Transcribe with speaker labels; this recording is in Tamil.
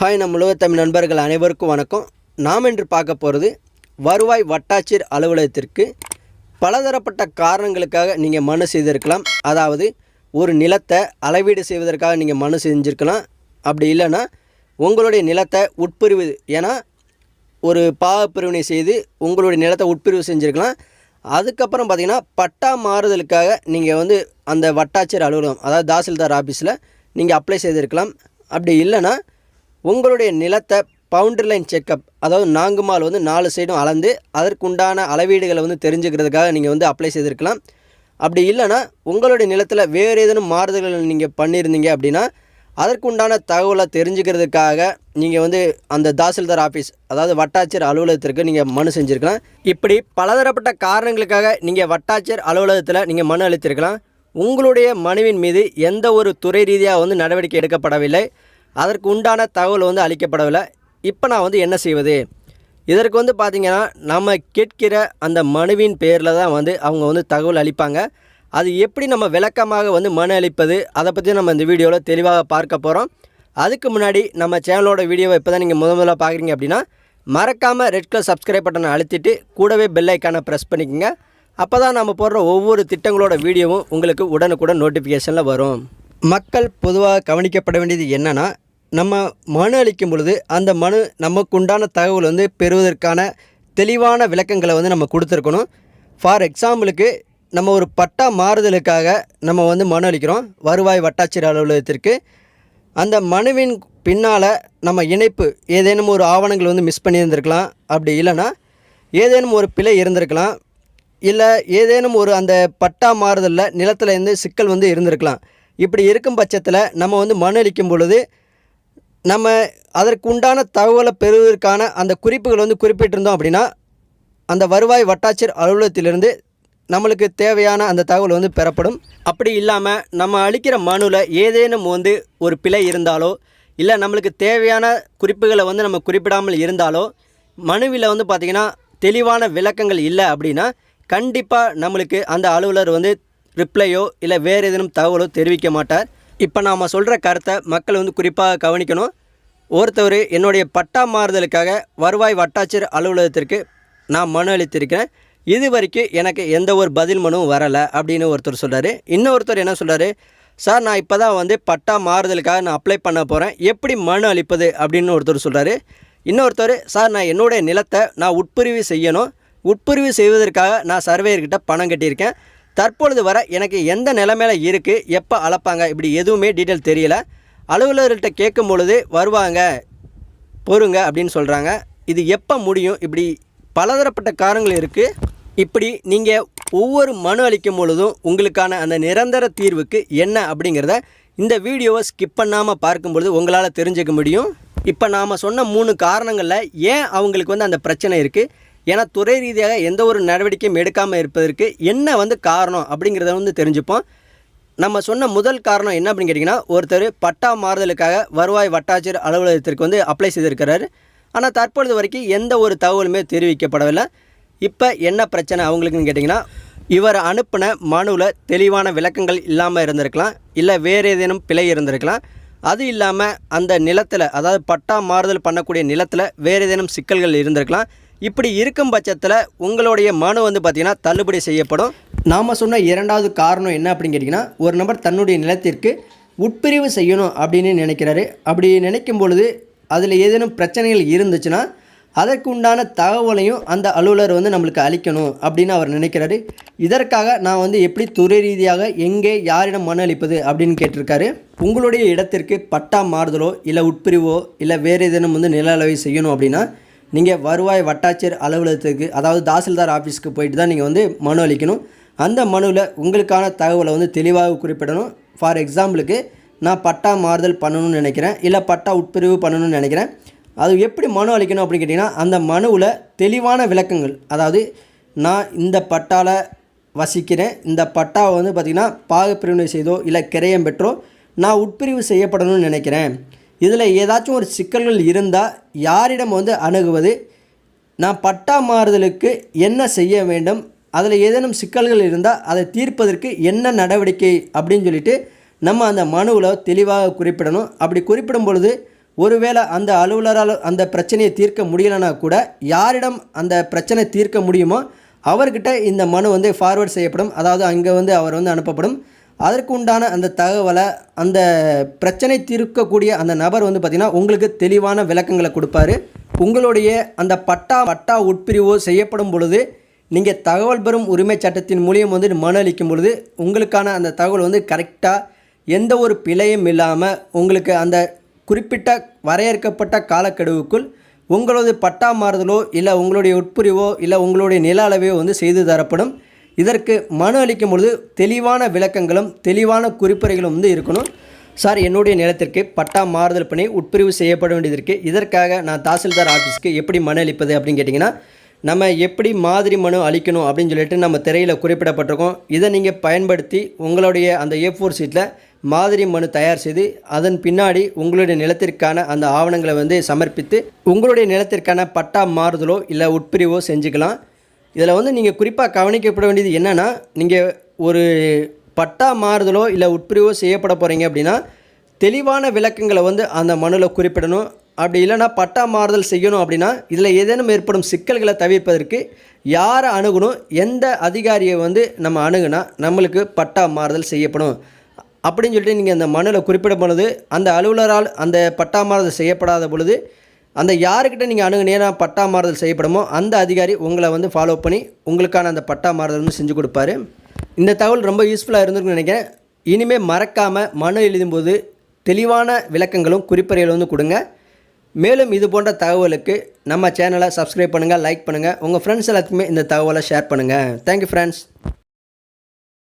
Speaker 1: ஹாய் நம்ம தமிழ் நண்பர்கள் அனைவருக்கும் வணக்கம். நாம் இன்று பார்க்க போகிறது வருவாய் வட்டாட்சியர் அலுவலகத்திற்கு பலதரப்பட்ட காரணங்களுக்காக நீங்கள் மனு செய்திருக்கலாம். அதாவது ஒரு நிலத்தை அளவீடு செய்வதற்காக நீங்கள் மனு செஞ்சுருக்கலாம். அப்படி இல்லைன்னா உங்களுடைய நிலத்தை உட்பிரிவு ஏன்னா ஒரு பாகப்பிரிவினை செய்து உங்களுடைய நிலத்தை உட்பிரிவு செஞ்சுருக்கலாம். அதுக்கப்புறம் பார்த்தீங்கன்னா பட்டா மாறுதலுக்காக நீங்கள் வந்து அந்த வட்டாட்சியர் அலுவலகம் அதாவது தாசில்தார் ஆஃபீஸில் நீங்கள் அப்ளை செய்திருக்கலாம். அப்படி இல்லைன்னா உங்களுடைய நிலத்தை பவுண்டரி லைன் செக்கப் அதாவது நாங்குமால் வந்து நாலு சைடும் அளந்து அதற்குண்டான அளவீடுகளை வந்து தெரிஞ்சுக்கிறதுக்காக நீங்கள் வந்து அப்ளை செய்திருக்கலாம். அப்படி இல்லைன்னா உங்களுடைய நிலத்தில் வேறு ஏதேனும் மாறுதல்கள் நீங்கள் பண்ணியிருந்தீங்க அப்படின்னா அதற்குண்டான தகவலை தெரிஞ்சுக்கிறதுக்காக நீங்கள் வந்து அந்த தாசில்தார் ஆஃபீஸ் அதாவது வட்டாட்சியர் அலுவலகத்திற்கு நீங்கள் மனு செஞ்சுருக்கலாம். இப்படி பலதரப்பட்ட காரணங்களுக்காக நீங்கள் வட்டாட்சியர் அலுவலகத்தில் நீங்கள் மனு அளித்திருக்கலாம். உங்களுடைய மனுவின் மீது எந்த ஒரு துறை ரீதியாக வந்து நடவடிக்கை எடுக்கப்படவில்லை. அதற்கு உண்டான தகவல் வந்து அளிக்கப்படவில்லை. இப்போ நான் வந்து என்ன செய்வது? இதற்கு வந்து பார்த்திங்கன்னா நம்ம கேட்கிற அந்த மனுவின் பேரில் தான் வந்து அவங்க வந்து தகவல் அளிப்பாங்க. அது எப்படி நம்ம விளக்கமாக வந்து மனு அளிப்பது? அதை பற்றி நம்ம இந்த வீடியோவில் தெளிவாக பார்க்க போகிறோம் அதுக்கு முன்னாடி நம்ம சேனலோட வீடியோவை இப்போ தான் நீங்கள் முத முதல்ல பார்க்குறீங்க அப்படின்னா மறக்காமல் ரெட் கலர் சப்ஸ்கிரைப் பட்டனை அழுத்திட்டு கூடவே பெல்லைக்கானை ப்ரெஸ் பண்ணிக்கோங்க. அப்போ தான் நம்ம போடுற ஒவ்வொரு திட்டங்களோட வீடியோவும் உங்களுக்கு உடனுக்குடன் நோட்டிஃபிகேஷனில் வரும். மக்கள் பொதுவாக கவனிக்கப்பட வேண்டியது என்னென்னா நம்ம மனு அளிக்கும் பொழுது அந்த மனு நமக்கு உண்டான தகவல் வந்து பெறுவதற்கான தெளிவான விளக்கங்களை வந்து நம்ம கொடுத்துருக்கணும். ஃபார் எக்ஸாம்பிளுக்கு நம்ம ஒரு பட்டா மாறுதலுக்காக நம்ம வந்து மனு அளிக்கிறோம். வருவாய் வட்டாட்சியர் அலுவலகத்திற்கு. அந்த மனுவின் பின்னால் நம்ம இணைப்பு ஏதேனும் ஒரு ஆவணங்கள் வந்து மிஸ் பண்ணியிருந்திருக்கலாம். அப்படி இல்லைன்னா ஏதேனும் ஒரு பிழை இருந்திருக்கலாம். இல்லை ஏதேனும் ஒரு அந்த பட்டா மாறுதலில் நிலத்தில் இருந்து சிக்கல் வந்து இருந்திருக்கலாம். இப்படி இருக்கும் பட்சத்தில் நம்ம வந்து மனு அளிக்கும் பொழுது நம்ம அதற்கு உண்டான தகவலை பெறுவதற்கான அந்த குறிப்புகள் வந்து குறிப்பிட்டிருந்தோம் அப்படின்னா அந்த வருவாய் வட்டாட்சியர் அலுவலகத்திலிருந்து நம்மளுக்கு தேவையான அந்த தகவல் வந்து பெறப்படும். அப்படி இல்லாமல் நம்ம அளிக்கிற மனுவில் ஏதேனும் வந்து ஒரு பிழை இருந்தாலோ இல்லை நம்மளுக்கு தேவையான குறிப்புகளை வந்து நம்ம குறிப்பிடாமல் இருந்தாலோ மனுவில் வந்து பார்த்திங்கன்னா தெளிவான விளக்கங்கள் இல்லை அப்படின்னா கண்டிப்பாக நம்மளுக்கு அந்த அலுவலர் வந்து ரிப்ளையோ இல்லை வேறு ஏதேனும் தகவலோ தெரிவிக்க மாட்டார். இப்போ நாம் சொல்கிற கருத்தை மக்கள் வந்து குறிப்பாக கவனிக்கணும். ஒருத்தவர் என்னுடைய பட்டா மாறுதலுக்காக வருவாய் வட்டாட்சியர் அலுவலகத்திற்கு நான் மனு அளித்திருக்கிறேன். இது வரைக்கும் எனக்கு எந்த ஒரு பதில் மனுவும் வரலை அப்படின்னு ஒருத்தர் சொல்கிறார் இன்னொருத்தர் என்ன சொல்கிறாரு சார் நான் இப்போ தான் வந்து பட்டா மாறுதலுக்காக நான் அப்ளை பண்ண போகிறேன் எப்படி மனு அளிப்பது? அப்படின்னு ஒருத்தர் சொல்கிறாரு இன்னொருத்தர் சார் நான் என்னுடைய நிலத்தை நான் உட்பிரிவு செய்யணும். உட்பிரிவு செய்வதற்காக நான் சர்வேயர்கிட்ட பணம் கட்டியிருக்கேன். தற்பொழுது வர எனக்கு எந்த நிலைமையில் இருக்குது எப்போ அளப்பாங்க? இப்படி எதுவுமே டீட்டெயில் தெரியல. அலுவலர்கிட்ட கேட்கும் பொழுது வருவாங்க பொறுங்க அப்படின்னு சொல்கிறாங்க இது எப்போ முடியும்? இப்படி பலதரப்பட்ட காரணங்கள் இருக்குது இப்படி நீங்கள் ஒவ்வொரு மனு அளிக்கும் பொழுதும் உங்களுக்கான அந்த நிரந்தர தீர்வுக்கு என்ன அப்படிங்கிறத இந்த வீடியோவை ஸ்கிப் பண்ணாமல் பார்க்கும்பொழுது உங்களால் தெரிஞ்சுக்க முடியும். இப்போ நாம் சொன்ன மூணு காரணங்களில் ஏன் அவங்களுக்கு வந்து அந்த பிரச்சனை இருக்குது ஏன்னா துறை ரீதியாக எந்த ஒரு நடவடிக்கையும் எடுக்காமல் இருப்பதற்கு என்ன வந்து காரணம் அப்படிங்கிறத வந்து தெரிஞ்சுப்போம். நம்ம சொன்ன முதல் காரணம் என்ன அப்படின்னு கேட்டிங்கன்னா ஒருத்தர் பட்டா மாறுதலுக்காக வருவாய் வட்டாட்சியர் அலுவலகத்திற்கு வந்து அப்ளை செய்திருக்கிறாரு. ஆனால் தற்பொழுது வரைக்கும் எந்த ஒரு தகவலுமே தெரிவிக்கப்படவில்லை. இப்போ என்ன பிரச்சனை அவங்களுக்குன்னு கேட்டிங்கன்னா இவர் அனுப்பின மனுவில் தெளிவான விளக்கங்கள் இல்லாமல் இருந்திருக்கலாம். இல்லை வேறு ஏதேனும் பிழை இருந்திருக்கலாம். அது இல்லாமல் அந்த நிலத்தில் அதாவது பட்டா மாறுதல் பண்ணக்கூடிய நிலத்தில் வேறு ஏதேனும் சிக்கல்கள் இருந்திருக்கலாம். இப்படி இருக்கும் பட்சத்தில் உங்களுடைய மனு வந்து பார்த்திங்கன்னா தள்ளுபடி செய்யப்படும். நாம் சொன்ன இரண்டாவது காரணம் என்ன அப்படின்னு கேட்டிங்கன்னா ஒரு நபர் தன்னுடைய நிலத்திற்கு உட்பிரிவு செய்யணும் அப்படின்னு நினைக்கிறாரு. அப்படி நினைக்கும் பொழுது அதில் ஏதேனும் பிரச்சனைகள் இருந்துச்சுன்னா அதற்கு உண்டான தகவலையும் அந்த அலுவலர் வந்து நம்மளுக்கு அளிக்கணும் அப்படின்னு அவர் நினைக்கிறாரு. இதற்காக நான் வந்து எப்படி துறை ரீதியாக எங்கே யாரிடம் மனு அளிப்பது அப்படின்னு கேட்டிருக்காரு. உங்களுடைய இடத்திற்கு பட்டா மாறுதலோ இல்லை உட்பிரிவோ இல்லை வேறு ஏதேனும் வந்து நில அளவை செய்யணும் அப்படின்னா நீங்கள் வருவாய் வட்டாட்சியர் அலுவலகத்துக்கு அதாவது தாசில்தார் ஆஃபீஸ்க்கு போயிட்டு தான் நீங்கள் வந்து மனு அளிக்கணும். அந்த மனுவில் உங்களுக்கான தகவலை வந்து தெளிவாக குறிப்பிடணும். ஃபார் எக்ஸாம்பிளுக்கு நான் பட்டா மாறுதல் பண்ணணும்னு நினைக்கிறேன் இல்லை பட்டா உட்பிரிவு பண்ணணும்னு நினைக்கிறேன். அது எப்படி மனு அளிக்கணும் அப்படின்னு கேட்டிங்கன்னா அந்த மனுவில் தெளிவான விளக்கங்கள் அதாவது நான் இந்த பட்டாவில் வசிக்கிறேன் இந்த பட்டாவை வந்து பார்த்திங்கன்னா பாகப்பிரிவினை செய்தோ இல்லை கிரயம் பெற்றோ நான் உட்பிரிவு செய்யப்படணும்னு நினைக்கிறேன். இதில் ஏதாச்சும் ஒரு சிக்கல்கள் இருந்தால் யாரிடம் வந்து அணுகுவது? நான் பட்டா மாறுதலுக்கு என்ன செய்ய வேண்டும்? அதில் ஏதேனும் சிக்கல்கள் இருந்தால் அதை தீர்ப்பதற்கு என்ன நடவடிக்கை? அப்படின்னு சொல்லிட்டு நம்ம அந்த மனுவில் தெளிவாக குறிப்பிடணும். அப்படி குறிப்பிடும் பொழுது ஒருவேளை அந்த அலுவலரால் அந்த பிரச்சனையை தீர்க்க முடியலைன்னா கூட யாரிடம் அந்த பிரச்சனை தீர்க்க முடியுமோ அவர்கிட்ட இந்த மனு வந்து ஃபார்வர்ட் செய்யப்படும். அதாவது அங்கே வந்து அவர் வந்து அனுப்பப்படும். அதற்கு உண்டான அந்த தகவலை அந்த பிரச்சனை தீர்க்கக்கூடிய அந்த நபர் வந்து பார்த்திங்கன்னா உங்களுக்கு தெளிவான விளக்கங்களை கொடுப்பாரு. உங்களுடைய அந்த பட்டா பட்டா உட்பிரிவோ செய்யப்படும் பொழுது நீங்கள் தகவல் பெறும் உரிமை சட்டத்தின் மூலியம் வந்து மனு அளிக்கும் பொழுது உங்களுக்கான அந்த தகவல் வந்து கரெக்டாக எந்த ஒரு பிழையும் இல்லாமல் உங்களுக்கு அந்த குறிப்பிட்ட வரையறுக்கப்பட்ட காலக்கெடுவுக்குள் உங்களது பட்டா மாறுதலோ இல்லை உங்களுடைய உட்பிரிவோ இல்லை உங்களுடைய நில அளவையோ வந்து செய்து தரப்படும். இதற்கு மனு அளிக்கும் பொழுது தெளிவான விளக்கங்களும் தெளிவான குறிப்புரைகளும் வந்து இருக்கணும். சார் என்னுடைய நிலத்திற்கு பட்டா மாறுதல் பணி உட்பிரிவு செய்யப்பட வேண்டியதற்கு இதற்காக நான் தாசில்தார் ஆஃபீஸ்க்கு எப்படி மனு அளிப்பது அப்படின்னு கேட்டிங்கன்னா நம்ம எப்படி மாதிரி மனு அளிக்கணும் அப்படின்னு சொல்லிட்டு நம்ம திரையில் குறிப்பிடப்பட்டிருக்கோம். இதை நீங்கள் பயன்படுத்தி உங்களுடைய அந்த ஏ ஃபோர் சீட்டில் மாதிரி மனு தயார் செய்து அதன் பின்னாடி உங்களுடைய நிலத்திற்கான அந்த ஆவணங்களை வந்து சமர்ப்பித்து உங்களுடைய நிலத்திற்கான பட்டா மாறுதலோ இல்லை உட்பிரிவோ செஞ்சுக்கலாம். இதில் வந்து நீங்கள் குறிப்பாக கவனிக்கப்பட வேண்டியது என்னென்னா நீங்கள் ஒரு பட்டா மாறுதலோ இல்லை உட்பிரிவோ செய்யப்பட போகிறீங்க அப்படின்னா தெளிவான விளக்கங்களை வந்து அந்த மனுவில் குறிப்பிடணும். அப்படி இல்லைன்னா பட்டா மாறுதல் செய்யணும் அப்படின்னா இதில் ஏதேனும் ஏற்படும் சிக்கல்களை தவிர்ப்பதற்கு யாரை அணுகணும் எந்த அதிகாரியை வந்து நம்ம அணுகுனா நம்மளுக்கு பட்டா மாறுதல் செய்யப்படும். அப்படின்னு சொல்லிட்டு நீங்கள் அந்த மனுவில் குறிப்பிடும் பொழுது அந்த அலுவலரால் அந்த பட்டா மாறுதல் செய்யப்படாத பொழுது அந்த யாருக்கிட்ட நீங்கள் அணுகுனீங்கன்னா பட்டா மாறுதல் செய்யப்படுமோ அந்த அதிகாரி உங்களை வந்து ஃபாலோ பண்ணி உங்களுக்கான அந்த பட்டா மாறுதல் வந்து செஞ்சு கொடுப்பாரு. இந்த தகவல் ரொம்ப யூஸ்ஃபுல்லாக இருந்திருக்குன்னு நினைக்கிறேன். இனிமேல் மறக்காமல் மனு எழுதும்போது தெளிவான விளக்கங்களும் குறிப்பறைகளும் வந்து கொடுங்க. மேலும் இது போன்ற தகவலுக்கு நம்ம சேனலை சப்ஸ்கிரைப் பண்ணுங்கள் லைக் பண்ணுங்கள் உங்கள் ஃப்ரெண்ட்ஸ் எல்லாத்துக்குமே இந்த தகவலை ஷேர் பண்ணுங்கள் தேங்க்யூ ஃப்ரெண்ட்ஸ்